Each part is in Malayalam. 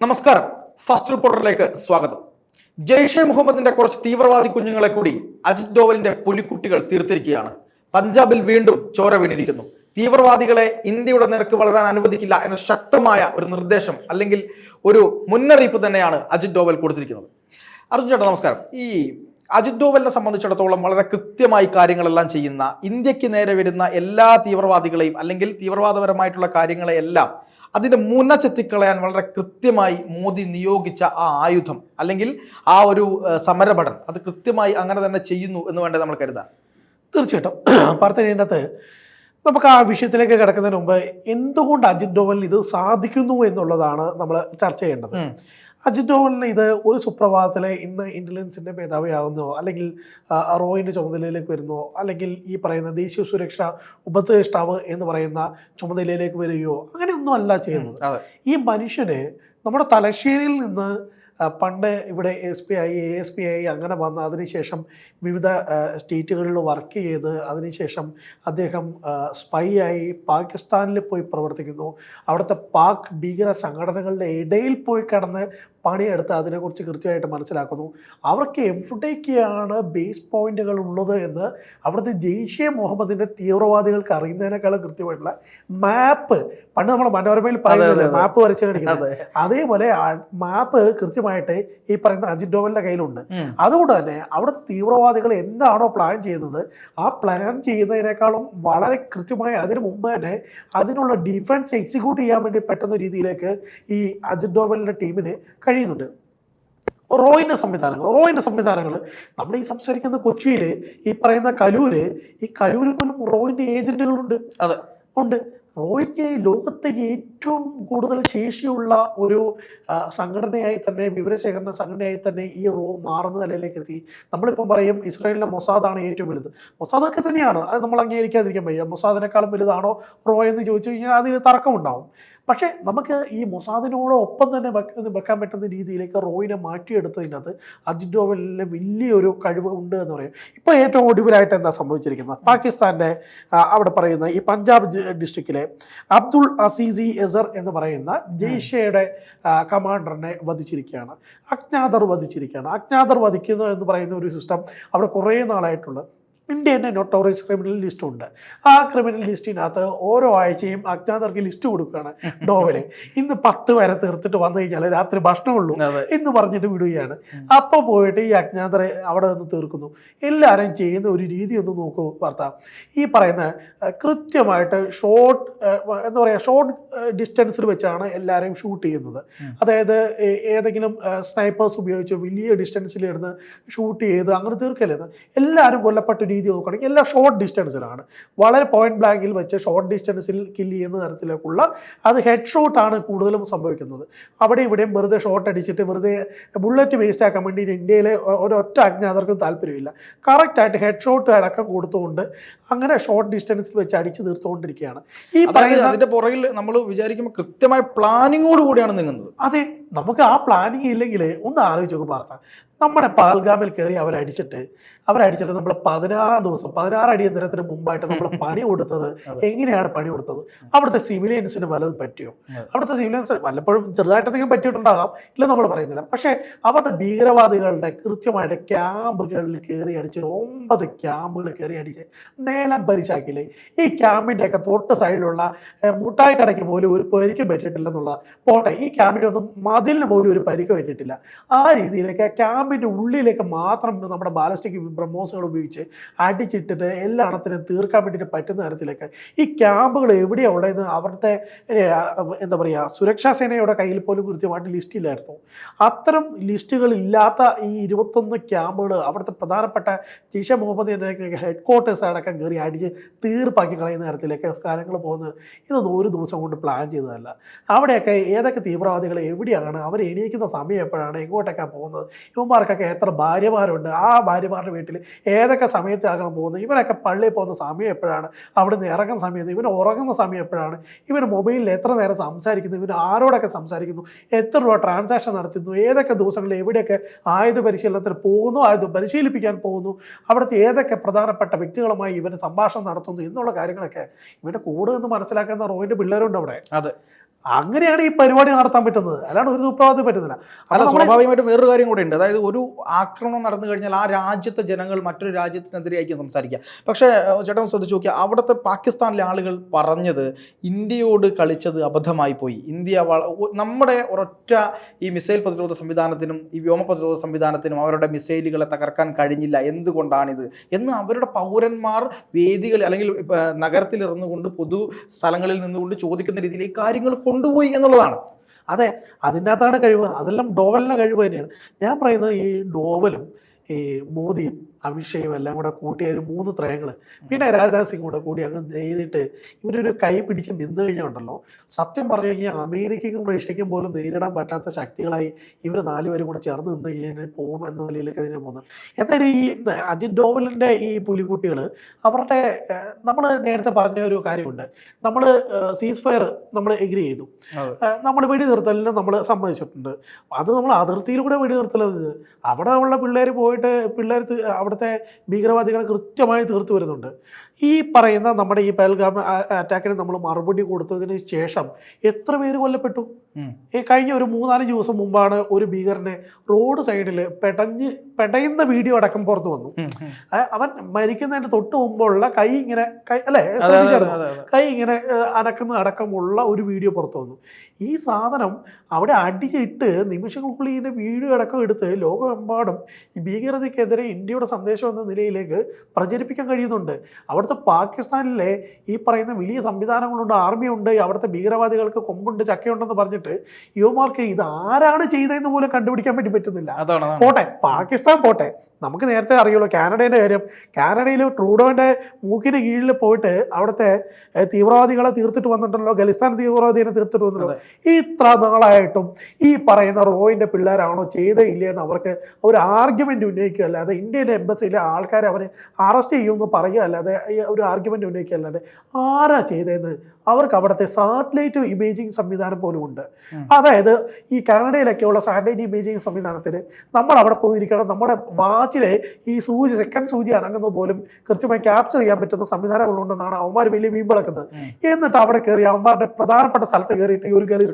നമസ്കാരം. ഫസ്റ്റ് റിപ്പോർട്ടറിലേക്ക് സ്വാഗതം. ജെയ്ഷെ മുഹമ്മദിന്റെ കുറച്ച് തീവ്രവാദി കുഞ്ഞുങ്ങളെ കൂടി അജിത് ഡോവലിന്റെ പുലിക്കുട്ടികൾ തീർത്തിരിക്കുകയാണ്. പഞ്ചാബിൽ വീണ്ടും ചോര വീണിരിക്കുന്നു. തീവ്രവാദികളെ ഇന്ത്യയുടെ നിരക്ക് വളരാൻ അനുവദിക്കില്ല എന്ന ശക്തമായ ഒരു നിർദ്ദേശം അല്ലെങ്കിൽ ഒരു മുന്നറിയിപ്പ് തന്നെയാണ് അജിത് ഡോവൽ കൊടുത്തിരിക്കുന്നത്. അർജുൻ ചേട്ടാ നമസ്കാരം. ഈ അജിത് ഡോവലിനെ സംബന്ധിച്ചിടത്തോളം വളരെ കൃത്യമായി കാര്യങ്ങളെല്ലാം ചെയ്യുന്ന ഇന്ത്യയ്ക്ക് നേരെ വരുന്ന എല്ലാ തീവ്രവാദികളെയും അല്ലെങ്കിൽ തീവ്രവാദപരമായിട്ടുള്ള കാര്യങ്ങളെയെല്ലാം അതിന്റെ മുന ചെത്തിക്കളയാൻ വളരെ കൃത്യമായി മോദി നിയോഗിച്ച ആ ആയുധം അല്ലെങ്കിൽ ആ ഒരു സമരപഠൻ അത് കൃത്യമായി അങ്ങനെ തന്നെ ചെയ്യുന്നു എന്ന് വേണ്ടത് നമ്മൾ കരുതാൻ? തീർച്ചയായിട്ടും. പാർത്തനകത്ത് നമുക്ക് ആ വിഷയത്തിലേക്ക് കിടക്കുന്നതിന് മുമ്പ് എന്തുകൊണ്ട് അജിത് ഡോവലിന് ഇത് സാധിക്കുന്നു എന്നുള്ളതാണ് നമ്മൾ ചർച്ച ചെയ്യേണ്ടത്. അജിത് ഡോവലിന് ഇത് ഒരു സുപ്രഭാതത്തിലെ ഇന്ന് ഇന്റലിജൻസിന്റെ മേധാവിയാകുന്നോ അല്ലെങ്കിൽ റോയിന്റെ ചുമതലയിലേക്ക് വരുന്നോ അല്ലെങ്കിൽ ഈ പറയുന്ന ദേശീയ സുരക്ഷ ഉപദേഷ്ടാവ് എന്ന് പറയുന്ന ചുമതലയിലേക്ക് വരികയോ അങ്ങനെയൊന്നും അല്ല ചെയ്യുന്നത്. ഈ മനുഷ്യന് നമ്മുടെ തലശ്ശേരിയിൽ നിന്ന് പണ്ട് ഇവിടെ S P I A S P I അങ്ങനെ വന്ന് അതിനുശേഷം വിവിധ സ്റ്റേറ്റുകളിൽ വർക്ക് ചെയ്ത് അതിനുശേഷം അദ്ദേഹം സ്പൈ ആയി പാകിസ്ഥാനിൽ പോയി പ്രവർത്തിക്കുന്നു. അവിടുത്തെ പാക് ഭീകര സംഘടനകളുടെ ഇടയിൽ പോയി കിടന്ന് പണിയെടുത്ത് അതിനെക്കുറിച്ച് കൃത്യമായിട്ട് മനസ്സിലാക്കുന്നു. അവർക്ക് എവിടേക്കാണ് ബേസ് പോയിന്റുകൾ ഉള്ളത് എന്ന് അവിടുത്തെ ജെയ്ഷെ മുഹമ്മദിന്റെ തീവ്രവാദികൾക്ക് അറിയുന്നതിനേക്കാളും കൃത്യമായിട്ടുള്ള മാപ്പ് പണ്ട് നമ്മൾ മനോരമയിൽ പറയുന്നത്. മാപ്പ് വരച്ച് കാണിക്കുന്നത്. അതേപോലെ മാപ്പ് കൃത്യമായിട്ട് ഈ പറയുന്ന അജിത് ഡോവലിന്റെ കയ്യിലുണ്ട്. അതുകൊണ്ട് തന്നെ അവിടുത്തെ തീവ്രവാദികൾ എന്താണോ പ്ലാൻ ചെയ്യുന്നത് ആ പ്ലാൻ ചെയ്യുന്നതിനേക്കാളും വളരെ കൃത്യമായി അതിന് മുമ്പ് തന്നെ അതിനുള്ള ഡിഫൻസ് എക്സിക്യൂട്ട് ചെയ്യാൻ വേണ്ടി പറ്റുന്ന രീതിയിലേക്ക് ഈ അജിത് ഡോവലിന്റെ ടീമിന് കഴിയുന്നുണ്ട്. റോയിന്റെ സംവിധാനങ്ങൾ റോയിന്റെ സംവിധാനങ്ങൾ. നമ്മൾ ഈ സംസാരിക്കുന്ന കൊച്ചിയിൽ ഈ പറയുന്ന കലൂര് ഈ കലൂരിൽ പോലും റോയിന്റെ ഏജന്റുകളുണ്ട്. അതെ. ഉണ്ട്. റോയ്ക്ക് ലോകത്തെ ഏറ്റവും കൂടുതൽ ശേഷിയുള്ള ഒരു സംഘടനയായി തന്നെ വിവരശേഖരണ സംഘടനയായി തന്നെ ഈ റോ മാറുന്ന നിലയിലേക്ക് എത്തി. നമ്മളിപ്പോൾ പറയും ഇസ്രായേലിലെ മൊസാദാണ് ഏറ്റവും വലുത്. മൊസാദൊക്കെ തന്നെയാണ്. അത് നമ്മൾ അംഗീകരിക്കാതിരിക്കാൻ വയ്യ. മൊസാദിനേക്കാളും വലുതാണോ റോ എന്ന് ചോദിച്ചു കഴിഞ്ഞാൽ അതിൽ തർക്കമുണ്ടാവും. പക്ഷേ നമുക്ക് ഈ മൊസാദിനോടൊപ്പം തന്നെ വെക്ക- വെക്കാൻ പറ്റുന്ന രീതിയിലേക്ക് റോയിനെ മാറ്റിയെടുത്തതിനകത്ത് അജിത് ഡോവലിലെ വലിയൊരു കഴിവ് ഉണ്ട് എന്ന് പറയും. ഇപ്പോൾ ഏറ്റവും ഒടുവിലായിട്ട് എന്താ സംഭവിച്ചിരിക്കുന്നത്? പാകിസ്ഥാന്റെ അവിടെ പറയുന്ന ഈ പഞ്ചാബ് ഡിസ്ട്രിക്റ്റിലെ അബ്ദുൾ അസീസി എസർ എന്ന് പറയുന്ന ജെയ്ഷയുടെ കമാൻഡറിനെ വധിച്ചിരിക്കുകയാണ്. അജ്ഞാതർ വധിച്ചിരിക്കുകയാണ്. അജ്ഞാതർ വധിക്കുന്നു എന്ന് പറയുന്ന ഒരു സിസ്റ്റം അവിടെ കുറേ നാളായിട്ടുള്ള ഇന്ത്യന്റെ നൊട്ടോറിയസ് ക്രിമിനൽ ലിസ്റ്റ് ഉണ്ട്. ആ ക്രിമിനൽ ലിസ്റ്റിനകത്ത് ഓരോ ആഴ്ചയും അജ്ഞാതർക്ക് ലിസ്റ്റ് കൊടുക്കുകയാണ് ഡോവൽ ഇന്ന് പത്ത് വരെ തീർത്തിട്ട് വന്നു കഴിഞ്ഞാൽ രാത്രി ഭക്ഷണമുള്ളൂ എന്ന് പറഞ്ഞിട്ട് വിടുകയാണ്. അപ്പോൾ പോയിട്ട് ഈ അജ്ഞാതരെ അവിടെ നിന്ന് തീർക്കുന്നു. എല്ലാവരും ചെയ്യുന്ന ഒരു രീതി ഒന്ന് നോക്കൂ വാർത്ത. ഈ പറയുന്ന കൃത്യമായിട്ട് ഷോർട്ട് എന്താ പറയുക ഷോർട്ട് ഡിസ്റ്റൻസിൽ വെച്ചാണ് എല്ലാവരെയും ഷൂട്ട് ചെയ്യുന്നത്. അതായത് ഏതെങ്കിലും സ്നൈപ്പേഴ്സ് ഉപയോഗിച്ച് വലിയ ഡിസ്റ്റൻസിൽ ഇരുന്ന് ഷൂട്ട് ചെയ്ത് അങ്ങനെ തീർക്കല്ലേ എല്ലാവരും കൊല്ലപ്പെട്ട രീതി നോക്കുകയാണെങ്കിൽ എല്ലാം ഷോർട്ട് ഡിസ്റ്റൻസിലാണ് വളരെ പോയിന്റ് ബ്ലാങ്കിൽ വെച്ച് ഷോർട്ട് ഡിസ്റ്റൻസിൽ കില്ല് ചെയ്യുന്ന തരത്തിലേക്കുള്ള അത് ഹെഡ് ഷോട്ടാണ് കൂടുതലും സംഭവിക്കുന്നത്. അവിടെ ഇവിടെയും വെറുതെ ഷോട്ട് അടിച്ചിട്ട് വെറുതെ ബുള്ളറ്റ് വേസ്റ്റ് ആക്കാൻ വേണ്ടി ഇന്ത്യയിലെ ഒരൊറ്റ അജ്ഞാതർക്കും താല്പര്യമില്ല. കറക്റ്റായിട്ട് ഹെഡ് ഷോട്ട് അടക്കം കൊടുത്തുകൊണ്ട് അങ്ങനെ ഷോർട്ട് ഡിസ്റ്റൻസിൽ വെച്ച് അടിച്ച് തീർത്തുകൊണ്ടിരിക്കുകയാണ്. ഈ അതിന്റെ പുറകിൽ നമ്മൾ വിചാരിക്കുമ്പോൾ കൃത്യമായ പ്ലാനിങ്ങോട് കൂടിയാണ് നീങ്ങുന്നത്. അതെ. നമുക്ക് ആ പ്ലാനിങ് ഇല്ലെങ്കിൽ ഒന്ന് ആലോചിച്ച് നോക്ക് പാർത്ത നമ്മുടെ പാൽഗാമിൽ കയറി അവരടിച്ചിട്ട് അവരടിച്ചിട്ട് നമ്മൾ പതിനാറാം ദിവസം പതിനാറ് അടിയന്തരത്തിന് മുമ്പായിട്ട് നമ്മൾ പണി കൊടുത്തത് എങ്ങനെയാണ് പണി കൊടുത്തത്? അവിടുത്തെ സിവിലിയൻസിന് വല്ലത് പറ്റിയോ. അവിടുത്തെ സിവിലിയൻസ് വല്ലപ്പോഴും ചെറുതായിട്ടെങ്കിലും പറ്റിയിട്ടുണ്ടാകാം ഇല്ല നമ്മൾ പറയുന്നില്ല. പക്ഷേ അവരുടെ ഭീകരവാദികളുടെ കൃത്യമായിട്ട് ക്യാമ്പുകളിൽ കയറി അടിച്ച് ഒമ്പത് ക്യാമ്പുകൾ കയറി അടിച്ച് നേലം പരിശാക്കില്ലേ ഈ ക്യാമ്പിന്റെയൊക്കെ തൊട്ട് സൈഡിലുള്ള മുട്ടായി കടയ്ക്ക് പോലും ഒരു പരിക്കും പറ്റിയിട്ടില്ലെന്നുള്ള പോട്ടെ ഈ ക്യാമ്പിന്റെ ഒന്നും മതിലിന് പോലും ഒരു പരിക്ക് പറ്റിയിട്ടില്ല. ആ രീതിയിലേക്ക് ക്യാമ്പിന്റെ ഉള്ളിലേക്ക് മാത്രം നമ്മുടെ ബാലസ്റ്റിക് ബ്രഹ്മോസുകൾ ഉപയോഗിച്ച് അടിച്ചിട്ടിട്ട് എല്ലാ അണത്തിനും തീർക്കാൻ വേണ്ടിയിട്ട് പറ്റുന്ന തരത്തിലേക്ക് ഈ ക്യാമ്പുകൾ എവിടെയാണ് ഉള്ളതെന്ന് അവിടുത്തെ എന്താ പറയുക സുരക്ഷാ സേനയുടെ കയ്യിൽ പോലും കൃത്യമായിട്ട് ലിസ്റ്റ് ഇല്ലായിരുന്നു. അത്തരം ലിസ്റ്റുകൾ ഇല്ലാത്ത ഈ ഇരുപത്തൊന്ന് ക്യാമ്പുകൾ അവിടുത്തെ പ്രധാനപ്പെട്ട ജിഷ മുഹമ്മദ് ഹെഡ് ക്വാർട്ടേഴ്സ് അടക്കം കയറി അടിച്ച് തീർപ്പാക്കി കളയുന്ന തരത്തിലേക്ക് കാര്യങ്ങൾ പോകുന്നത് ഇതൊന്നും ഒരു ദിവസം കൊണ്ട് പ്ലാൻ ചെയ്തതല്ല. അവിടെയൊക്കെ ഏതൊക്കെ തീവ്രവാദികൾ എവിടെയാണ് അവർ എണീക്കുന്ന സമയം എപ്പോഴാണ്? എങ്ങോട്ടൊക്കെ പോകുന്നത്? ഇവന്മാർക്കൊക്കെ എത്ര ഭാര്യമാരുണ്ട്? ആ ഭാര്യമാരുടെ വീട്ടിൽ ഏതൊക്കെ സമയത്താകണം പോകുന്നത്? ഇവരൊക്കെ പള്ളിയിൽ പോകുന്ന സമയം എപ്പോഴാണ്? അവിടെ നിന്ന് ഇറങ്ങുന്ന സമയത്ത് ഇവൻ ഉറങ്ങുന്ന സമയം എപ്പോഴാണ്? ഇവർ മൊബൈലിൽ എത്ര നേരം സംസാരിക്കുന്നു? ഇവർ ആരോടൊക്കെ സംസാരിക്കുന്നു? എത്ര രൂപ ട്രാൻസാക്ഷൻ നടത്തുന്നു? ഏതൊക്കെ ദിവസങ്ങളിൽ എവിടെയൊക്കെ ആയുധ പരിശീലനത്തിന് പോകുന്നു? ആയുധം പരിശീലിപ്പിക്കാൻ പോകുന്നു? അവിടുത്തെ ഏതൊക്കെ പ്രധാനപ്പെട്ട വ്യക്തികളുമായി ഇവന് സംഭാഷണം നടത്തുന്നു? എന്നുള്ള കാര്യങ്ങളൊക്കെ ഇവന്റെ കൂടെ നിന്ന് മനസ്സിലാക്കുന്ന റോയിന്റെ പിള്ളേരുണ്ട് അവിടെ. അതെ. അങ്ങനെയാണ് ഈ പരിപാടി നടത്താൻ പറ്റുന്നത്. അല്ലാണ്ട് ഒരു സുപ്രഭാതത്തിൽ പറ്റുന്നില്ല അല്ല സ്വാഭാവികമായിട്ടും വേറൊരു കാര്യം കൂടെ ഉണ്ട്. അതായത് ഒരു ആക്രമണം നടന്നു കഴിഞ്ഞാൽ ആ രാജ്യത്തെ ജനങ്ങൾ മറ്റൊരു രാജ്യത്തിനെതിരെയായിരിക്കും സംസാരിക്കുക. പക്ഷേ ചേട്ടൻ ശ്രദ്ധിച്ചു നോക്കിയാൽ അവിടുത്തെ പാകിസ്ഥാനിലെ ആളുകൾ പറഞ്ഞത് ഇന്ത്യയോട് കളിച്ചത് അബദ്ധമായി പോയി. ഇന്ത്യ നമ്മുടെ ഒരൊറ്റ ഈ മിസൈൽ പ്രതിരോധ സംവിധാനത്തിനും ഈ വ്യോമ പ്രതിരോധ സംവിധാനത്തിനും അവരുടെ മിസൈലുകളെ തകർക്കാൻ കഴിഞ്ഞില്ല. എന്തുകൊണ്ടാണിത്? എന്ന് അവരുടെ പൗരന്മാർ വേദികളിൽ അല്ലെങ്കിൽ നഗരത്തിലിറന്നുകൊണ്ട് പൊതു സ്ഥലങ്ങളിൽ നിന്നുകൊണ്ട് ചോദിക്കുന്ന രീതിയിൽ ഈ കാര്യങ്ങൾ കൊണ്ടുപോയി എന്നുള്ളതാണ്. അതെ അതിന്റെ അകത്താണ് കഴിവ് അതെല്ലാം ഡോവലിന്റെ കഴിവ് തന്നെയാണ്. ഞാൻ പറയുന്നത് ഈ ഡോവലും ഈ മോദിയും അമിത്ഷയും എല്ലാം കൂടെ കൂട്ടിയ ഒരു മൂന്ന് ത്രയങ്ങൾ പിന്നെ രാജ്നാഥ് സിംഗ് കൂടെ കൂടി അങ്ങ് നേരിട്ട് ഇവരൊരു കൈ പിടിച്ച് നിന്ന് കഴിഞ്ഞുണ്ടല്ലോ സത്യം പറഞ്ഞു കഴിഞ്ഞാൽ അമേരിക്കയ്ക്കും റഷ്യയ്ക്കും പോലും നേരിടാൻ പറ്റാത്ത ശക്തികളായി ഇവർ നാലുപേരും കൂടെ ചേർന്ന് നിന്ന് കഴിഞ്ഞാൽ പോകും എന്ന നിലയിലേക്ക് അതിനെ പോകുന്നത്. എന്തായാലും ഈ അജിത് ഡോവലിന്റെ ഈ പുലിക്കുട്ടികൾ അവരുടെ നമ്മൾ നേരത്തെ പറഞ്ഞ ഒരു കാര്യമുണ്ട്. നമ്മൾ സീസ് ഫയർ നമ്മൾ എഗ്രി ചെയ്തു. നമ്മൾ വെടി നിർത്തലിന് നമ്മൾ സമ്മതിച്ചിട്ടുണ്ട്. അത് നമ്മൾ അതിർത്തിയിലൂടെ വെടി നിർത്തലത് അവിടെ ഉള്ള പിള്ളേർ പോയിട്ട് പിള്ളേർ അവിടുത്തെ ഭീകരവാദികളെ കൃത്യമായി തീർത്തു വരുന്നുണ്ട് ഈ പറയുന്ന നമ്മുടെ ഈ പഹൽഗാം അറ്റാക്കിന് നമ്മൾ മറുപടി കൊടുത്തതിന് ശേഷം എത്ര പേര് കൊല്ലപ്പെട്ടു. ഈ കഴിഞ്ഞ ഒരു മൂന്നാൽ ദിവസം മുമ്പാണ് ഒരു ഭീകരനെ റോഡ് സൈഡിൽ പെടഞ്ഞ് പെടയുന്ന വീഡിയോ അടക്കം പുറത്തു വന്നു. അവൻ മരിക്കുന്നതിന്റെ തൊട്ട് മുമ്പുള്ള കൈ ഇങ്ങനെ കൈ അല്ലേ. കൈ ഇങ്ങനെ അടക്കുന്ന അനക്കുന്ന അടക്കമുള്ള ഒരു വീഡിയോ പുറത്തു വന്നു. ഈ സാധനം അവിടെ അടിച്ചിട്ട് നിമിഷങ്ങൾക്കുള്ളിൽ ഇതിന്റെ വീഡിയോ അടക്കം എടുത്ത് ലോകമെമ്പാടും ഈ ഭീകരതയ്ക്കെതിരെ ഇന്ത്യയുടെ സന്ദേശം എന്ന നിലയിലേക്ക് പ്രചരിപ്പിക്കാൻ കഴിയുന്നുണ്ട്. അവിടുത്തെ പാകിസ്ഥാനിലെ ഈ പറയുന്ന വലിയ സംവിധാനങ്ങളുണ്ട് ആർമിയുണ്ട് അവിടുത്തെ ഭീകരവാദികൾക്ക് കൊമ്പുണ്ട് ചക്കയുണ്ടെന്ന് പറഞ്ഞിട്ട് യുവമാർക്ക് ഇത് ആരാണ് ചെയ്തതെന്ന് പോലും കണ്ടുപിടിക്കാൻ വേണ്ടി പറ്റുന്നില്ല. പോട്ടെ പാകിസ്ഥാൻ പോട്ടെ. നമുക്ക് നേരത്തെ അറിയുള്ളൂ കാനഡയുടെ കാര്യം. കാനഡയിൽ ട്രൂഡോന്റെ മൂക്കിന് കീഴിൽ പോയിട്ട് അവിടുത്തെ തീവ്രവാദികളെ തീർത്തിട്ട് വന്നിട്ടുണ്ടല്ലോ ഖലിസ്ഥാൻ തീവ്രവാദിനെ തീർത്തിട്ട് വന്നല്ലോ ഇത്ര നാളായിട്ടും ഈ പറയുന്ന റോയിന്റെ പിള്ളേരാണോ ചെയ്തേ ഇല്ലേ എന്ന് അവർക്ക് ഒരു ആർഗ്യുമെന്റ് ഉന്നയിക്കുക അല്ലാതെ ഇന്ത്യയിലെ എംബസിയിലെ ആൾക്കാരെ അവരെ അറസ്റ്റ് ചെയ്യുമെന്ന് പറയുക അല്ലാതെ ഒരു ആർഗ്യുമെന്റ് ഉന്നയിക്കുക അല്ലാതെ ആരാ ചെയ്തതെന്ന് അവർക്ക് അവിടുത്തെ സാറ്റലൈറ്റ് ഇമേജിംഗ് സംവിധാനം പോലും ഉണ്ട്. അതായത് ഈ കാനഡയിലൊക്കെയുള്ള സാറ്റലൈറ്റ് ഇമേജിംഗ് സംവിധാനത്തിൽ നമ്മൾ അവിടെ പോയിരിക്കണം. നമ്മുടെ വാച്ചിലെ ഈ സൂചി സെക്കൻഡ് സൂചി അനങ്ങുന്നത് പോലും കൃത്യമായി ക്യാപ്ചർ ചെയ്യാൻ പറ്റുന്ന സംവിധാനങ്ങളുണ്ടെന്നാണ് അവന്മാർ വലിയ വീമ്പിളക്കുന്നത് എന്നിട്ട് അവിടെ കയറി അവന്മാരുടെ പ്രധാനപ്പെട്ട സ്ഥലത്ത് കയറിയിട്ട് ഒരു കയറി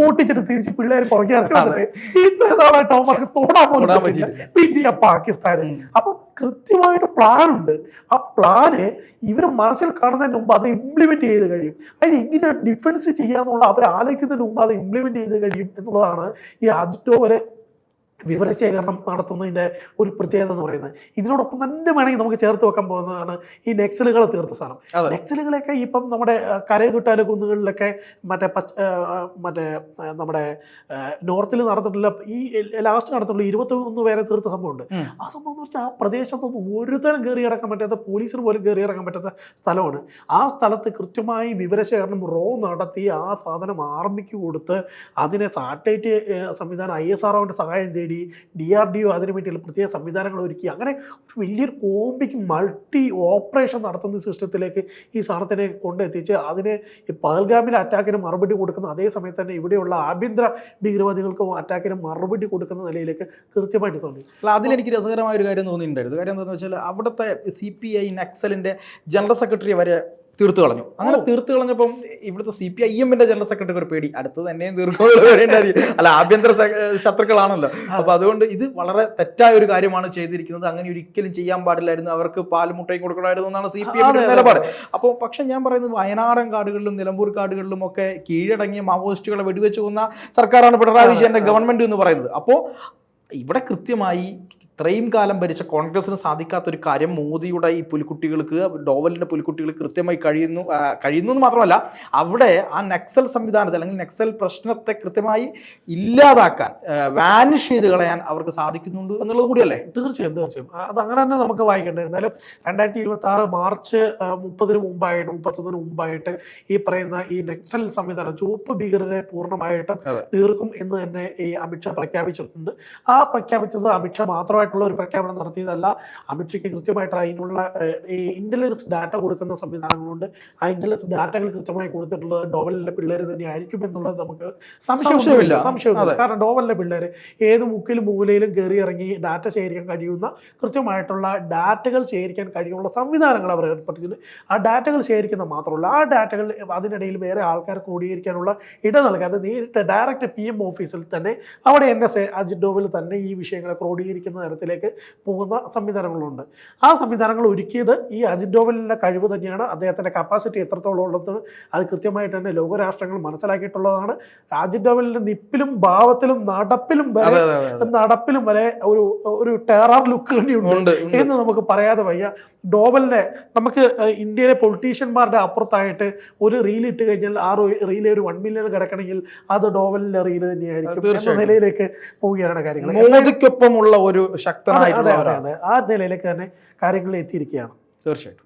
പൊട്ടിച്ചിട്ട് തിരിച്ച് പിള്ളേർ പുറകെ ഇറക്കി വന്നിട്ട് ഇത്ര നാളായിട്ട് അവന്മാർക്ക് തോടാൻ പോലും പറ്റില്ല പിന്നെ പാകിസ്ഥാന്. അപ്പൊ കൃത്യമായിട്ട് പ്ലാൻ ഉണ്ട്. ആ പ്ലാന് ഇവർ മനസ്സിൽ കാണുന്നതിന് മുമ്പ് അത് ഇംപ്ലിമെന്റ് ചെയ്ത് കഴിയും. അതിന് ഇങ്ങനെ ഡിഫൻസ് ചെയ്യാന്നുള്ള അവർ ആലോചിക്കുന്നതിന് മുമ്പ് അത് ഇംപ്ലിമെന്റ് ചെയ്ത് കഴിയും എന്നുള്ളതാണ് ഈ അജിറ്റോവരെ വിവരശേഖരണം നടത്തുന്നതിന്റെ ഒരു പ്രത്യേകത എന്ന് പറയുന്നത്. ഇതിനോടൊപ്പം തന്നെ വേണമെങ്കിൽ നമുക്ക് ചേർത്ത് വെക്കാൻ പോകുന്നതാണ് ഈ നെക്സലുകളെ തീർത്ത സാധനം. നെക്സലുകളൊക്കെ നെക്സലുകളെയൊക്കെ ഇപ്പം നമ്മുടെ കരകുട്ടാല കുന്നുകളിലൊക്കെ മറ്റേ മറ്റേ നമ്മുടെ നോർത്തിൽ നടന്നിട്ടുള്ള ഈ ലാസ്റ്റ് നടന്നിട്ടുള്ള ഇരുപത്തൊന്ന് പേരെ തീർത്ത സംഭവമുണ്ട്. ആ സംഭവം എന്ന് വെച്ചാൽ ആ പ്രദേശത്തൊന്നും ഒരുതരം കയറി ഇറക്കാൻ പറ്റാത്ത പോലീസിന് പോലും കയറി ഇറങ്ങാൻ പറ്റാത്ത സ്ഥലമാണ്. ആ സ്ഥലത്ത് കൃത്യമായി വിവരശേഖരണം റോ നടത്തി ആ സാധനം ആർമിക്ക് കൊടുത്ത് അതിനെ സാറ്റലൈറ്റ് സംവിധാനം ഐ എസ് ആർ സഹായം തേടി ഡി ആർ ഡി ഒ അതിനു വേണ്ടിയുള്ള പ്രത്യേക സംവിധാനങ്ങൾ ഒരുക്കി. അങ്ങനെ ഒരു വലിയൊരു കോമ്പിക്ക് മൾട്ടി ഓപ്പറേഷൻ നടത്തുന്ന സിസ്റ്റത്തിലേക്ക് ഈ സാധനത്തിനെ കൊണ്ടെത്തിച്ച് അതിനെ ഈ പഹൽഗാമിലെ അറ്റാക്കിന് മറുപടി കൊടുക്കുന്ന അതേ സമയത്ത് തന്നെ ഇവിടെയുള്ള ആഭ്യന്തര ഭീകരവാദികൾക്കും അറ്റാക്കിന് മറുപടി കൊടുക്കുന്ന നിലയിലേക്ക് കൃത്യമായിട്ട് തോന്നി അല്ല അതിലെനിക്ക് രസകരമായ ഒരു കാര്യം തോന്നിയിട്ടുണ്ടായിരുന്നു. കാര്യം എന്താണെന്ന് വെച്ചാൽ അവിടുത്തെ സി പി ഐ നക്സലിന്റെ ജനറൽ സെക്രട്ടറി വരെ തീർത്തു കളഞ്ഞു. അങ്ങനെ തീർത്തു കളഞ്ഞപ്പം ഇവിടുത്തെ സി പി ഐ എമ്മിന്റെ ജനറൽ സെക്രട്ടറി ഒരു പേടി. അടുത്തത് തന്നെയും തീർക്കുമ്പോൾ അല്ല ആഭ്യന്തര ശത്രുക്കളാണല്ലോ. അപ്പൊ അതുകൊണ്ട് ഇത് വളരെ തെറ്റായ ഒരു കാര്യമാണ് ചെയ്തിരിക്കുന്നത്. അങ്ങനെ ഒരിക്കലും ചെയ്യാൻ പാടില്ലായിരുന്നു. അവർക്ക് പാലും മുട്ടയും കൊടുക്കണമായിരുന്നു എന്നാണ് സി പി ഐ എമ്മിന്റെ നിലപാട്. അപ്പോൾ പക്ഷെ ഞാൻ പറയുന്നത് വയനാടൻ കാടുകളിലും നിലമ്പൂർ കാടുകളിലും ഒക്കെ കീഴടങ്ങിയ മാവോയിസ്റ്റുകളെ വെടിവെച്ച് കൊന്ന സർക്കാരാണ് പിണറായി വിജയന്റെ ഗവൺമെന്റ് എന്ന് പറയുന്നത്. അപ്പോൾ ഇവിടെ കൃത്യമായി ഇത്രയും കാലം ഭരിച്ച കോൺഗ്രസിന് സാധിക്കാത്ത ഒരു കാര്യം മോദിയുടെ ഈ പുലിക്കുട്ടികൾക്ക് ഡോവലിന്റെ പുലിക്കുട്ടികൾ കൃത്യമായി കഴിയുന്നു കഴിയുന്നു എന്ന് മാത്രമല്ല അവിടെ ആ നക്സൽ സംവിധാനത്തെ അല്ലെങ്കിൽ നക്സൽ പ്രശ്നത്തെ കൃത്യമായി ഇല്ലാതാക്കാൻ വാനിഷ് ചെയ്ത് കളയാൻ അവർക്ക് സാധിക്കുന്നുണ്ട് എന്നുള്ളത് കൂടിയല്ലേ? തീർച്ചയായും തീർച്ചയായും. അത് അങ്ങനെ തന്നെ നമുക്ക് വായിക്കേണ്ടത്. എന്നാലും രണ്ടായിരത്തി ഇരുപത്തി ആറ് മാർച്ച് മുപ്പതിന് മുമ്പായിട്ട് മുപ്പത്തൊന്നിന് മുമ്പായിട്ട് ഈ പറയുന്ന ഈ നക്സൽ സംവിധാനം ചുവപ്പ് ഭീകരരെ പൂർണമായിട്ടും തീർക്കും എന്ന് തന്നെ ഈ അമിത്ഷാ പ്രഖ്യാപിച്ചിട്ടുണ്ട്. ആ പ്രഖ്യാപിച്ചത് അമിത്ഷാ മാത്രമായിട്ട് മാത്രമായിട്ടുള്ള ഒരു പ്രഖ്യാപനം നടത്തിയതല്ല. അമിത്ഷയ്ക്ക് കൃത്യമായിട്ട് അതിനുള്ള ഇന്റലിജൻസ് ഡാറ്റ കൊടുക്കുന്ന സംവിധാനങ്ങളുണ്ട്. ആ ഇന്റലിജൻസ് ഡാറ്റകൾ കൃത്യമായി കൊടുത്തിട്ടുള്ളത് ഡോവലിലെ പിള്ളേർ തന്നെ ആയിരിക്കും എന്നുള്ളത് നമുക്ക് സംശയമില്ല. സംശയമില്ല കാരണം ഡോവലിലെ പിള്ളേർ ഏത് മുക്കിലും മൂലയിലും കയറി ഇറങ്ങി ഡാറ്റ ശേഖരിക്കാൻ കഴിയുന്ന കൃത്യമായിട്ടുള്ള ഡാറ്റകൾ ശേഖരിക്കാൻ കഴിയുന്ന സംവിധാനങ്ങൾ അവർ ഏർപ്പെടുത്തിയിട്ടുണ്ട്. ആ ഡാറ്റകൾ ശേഖരിക്കുന്ന മാത്രമല്ല ആ ഡാറ്റകൾ അതിനിടയിൽ വേറെ ആൾക്കാർ ക്രോഡീകരിക്കാനുള്ള ഇട നൽകാതെ നേരിട്ട് ഡയറക്റ്റ് പി എം ഓഫീസിൽ തന്നെ അവിടെ എൻ എസ് എ ഡോവൽ തന്നെ ഈ വിഷയങ്ങളെ ക്രോഡീകരിക്കുന്ന തരത്തിലേക്ക് പോകുന്ന സംവിധാനങ്ങളുണ്ട്. ആ സംവിധാനങ്ങൾ ഒരുക്കിയത് ഈ അജിത് ഡോവലിന്റെ കഴിവ് തന്നെയാണ്. അദ്ദേഹത്തിന്റെ കപ്പാസിറ്റി എത്രത്തോളം ഉള്ളത് അത് കൃത്യമായിട്ട് തന്നെ ലോകരാഷ്ട്രങ്ങൾ മനസ്സിലാക്കിയിട്ടുള്ളതാണ്. അജിത് ഡോവലിന്റെ നിപ്പിലും ഭാവത്തിലും നടപ്പിലും വരെ നടപ്പിലും വരെ ഒരു ഒരു ടെറർ ലുക്ക് തന്നെയുണ്ട്. എന്ന് നമുക്ക് പറയാതെ വയ്യ. ഡോവലിനെ നമുക്ക് ഇന്ത്യയിലെ പൊളിറ്റീഷ്യന്മാരുടെ അപ്പുറത്തായിട്ട് ഒരു റീൽ ഇട്ട് കഴിഞ്ഞാൽ ആ റീൽ ഒരു വൺ മില്യൺ കിടക്കണമെങ്കിൽ അത് ഡോവലിന്റെ റീൽ തന്നെയായിരിക്കും എന്ന. നിലയിലേക്ക് പോവുകയാണ് കാര്യങ്ങൾ. മോദിക്കൊപ്പമുള്ള ഒരു ശക്തനായിട്ടുള്ള ആ നിലയിലേക്ക് തന്നെ കാര്യങ്ങൾ എത്തിയിരിക്കുകയാണ്. തീർച്ചയായിട്ടും.